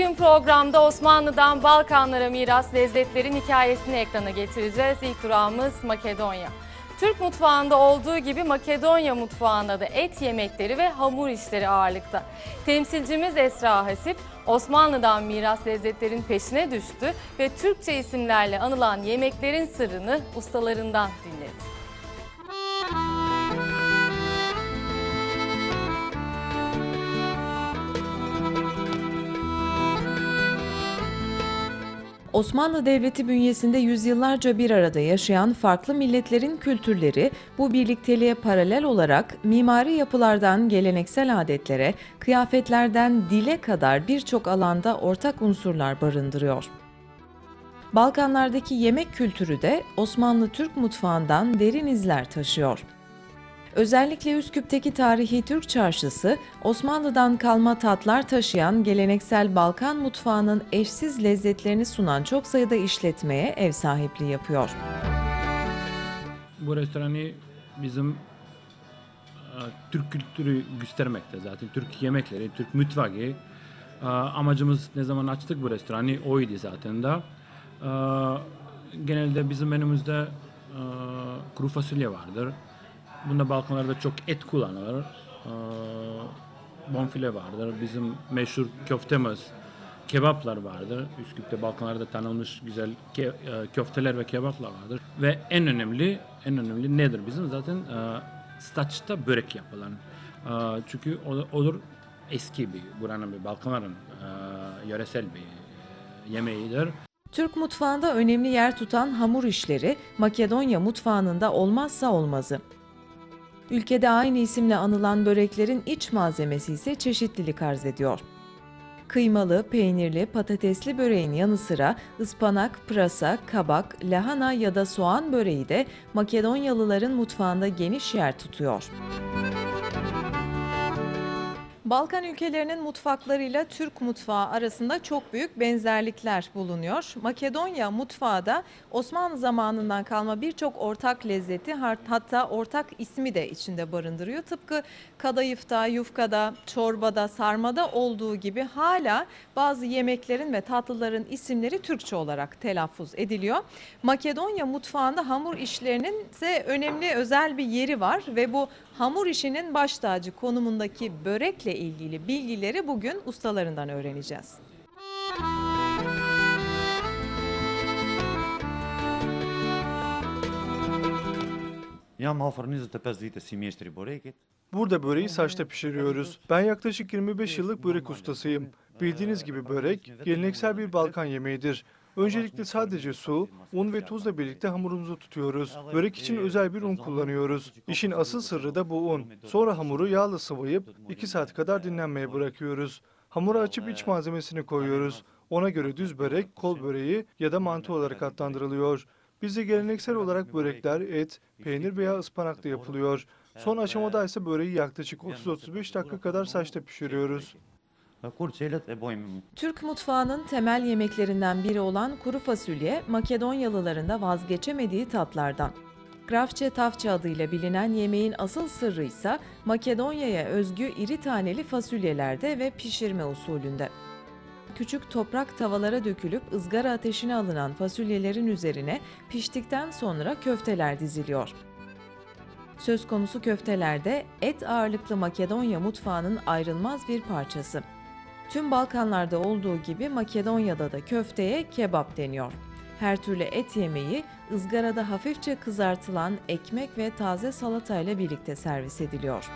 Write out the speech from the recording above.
Bugün programda Osmanlı'dan Balkanlara miras lezzetlerin hikayesini ekrana getireceğiz. İlk durağımız Makedonya. Türk mutfağında olduğu gibi Makedonya mutfağında da et yemekleri ve hamur işleri ağırlıkta. Temsilcimiz Esra Hasip, Osmanlı'dan miras lezzetlerin peşine düştü ve Türkçe isimlerle anılan yemeklerin sırrını ustalarından dinledi. Osmanlı Devleti bünyesinde yüzyıllarca bir arada yaşayan farklı milletlerin kültürleri bu birlikteliğe paralel olarak mimari yapılardan geleneksel adetlere, kıyafetlerden dile kadar birçok alanda ortak unsurlar barındırıyor. Balkanlardaki yemek kültürü de Osmanlı Türk mutfağından derin izler taşıyor. Özellikle Üsküp'teki tarihi Türk çarşısı, Osmanlı'dan kalma tatlar taşıyan geleneksel Balkan mutfağının eşsiz lezzetlerini sunan çok sayıda işletmeye ev sahipliği yapıyor. Bu restoranı bizim e, Türk kültürü göstermekte zaten. Türk yemekleri, Türk mutfağı. E, amacımız ne zaman açtık bu restoranı oydu zaten da. E, genelde bizim menümüzde e, kuru fasulye vardır. Bunda Balkanlarda çok et kullanılır. E, bonfile vardır. Bizim meşhur köftemiz, kebaplar vardır. Üsküp'te Balkanlarda tanınmış güzel e, köfteler ve kebaplar vardır. Ve en önemli, en önemli nedir bizim zaten e, saçta börek yapılan. E, çünkü o, odur eski bir buranın bir Balkanların e, yöresel bir yemeğidir. Türk mutfağında önemli yer tutan hamur işleri Makedonya mutfağının da olmazsa olmazı. Ülkede aynı isimle anılan böreklerin iç malzemesi ise çeşitlilik arz ediyor. Kıymalı, peynirli, patatesli böreğin yanı sıra ıspanak, pırasa, kabak, lahana ya da soğan böreği de Makedonyalıların mutfağında geniş yer tutuyor. Balkan ülkelerinin mutfaklarıyla Türk mutfağı arasında çok büyük benzerlikler bulunuyor. Makedonya mutfağı da Osmanlı zamanından kalma birçok ortak lezzeti hat- hatta ortak ismi de içinde barındırıyor. Tıpkı kadayıfta, yufkada, çorbada, sarmada olduğu gibi hala bazı yemeklerin ve tatlıların isimleri Türkçe olarak telaffuz ediliyor. Makedonya mutfağında hamur işlerinin ise önemli özel bir yeri var ve bu hamur işinin baş tacı konumundaki börekle ilgili bilgileri bugün ustalarından öğreneceğiz. Ja mal vernieuwd de pes dite simestri boreket. Burada böreği saçta pişiriyoruz. Ben yaklaşık 25 yıllık börek ustasıyım. Bildiğiniz gibi börek geleneksel bir Balkan yemeğidir. Öncelikle sadece su, un ve tuzla birlikte hamurumuzu tutuyoruz. Börek için özel bir un kullanıyoruz. İşin asıl sırrı da bu un. Sonra hamuru yağla sıvayıp 2 saat kadar dinlenmeye bırakıyoruz. Hamuru açıp iç malzemesini koyuyoruz. Ona göre düz börek, kol böreği ya da mantı olarak adlandırılıyor. Bizde geleneksel olarak börekler et, peynir veya ıspanakla yapılıyor. Son aşamada ise böreği yaklaşık 30-35 dakika kadar saçta pişiriyoruz. Türk mutfağının temel yemeklerinden biri olan kuru fasulye, Makedonyalıların da vazgeçemediği tatlardan. Grafçe tavça adıyla bilinen yemeğin asıl sırrı ise Makedonya'ya özgü iri taneli fasulyelerde ve pişirme usulünde. Küçük toprak tavalara dökülüp ızgara ateşine alınan fasulyelerin üzerine piştikten sonra köfteler diziliyor. Söz konusu köftelerde et ağırlıklı Makedonya mutfağının ayrılmaz bir parçası. Tüm Balkanlarda olduğu gibi Makedonya'da da köfteye kebap deniyor. Her türlü et yemeği ızgarada hafifçe kızartılan ekmek ve taze salatayla birlikte servis ediliyor.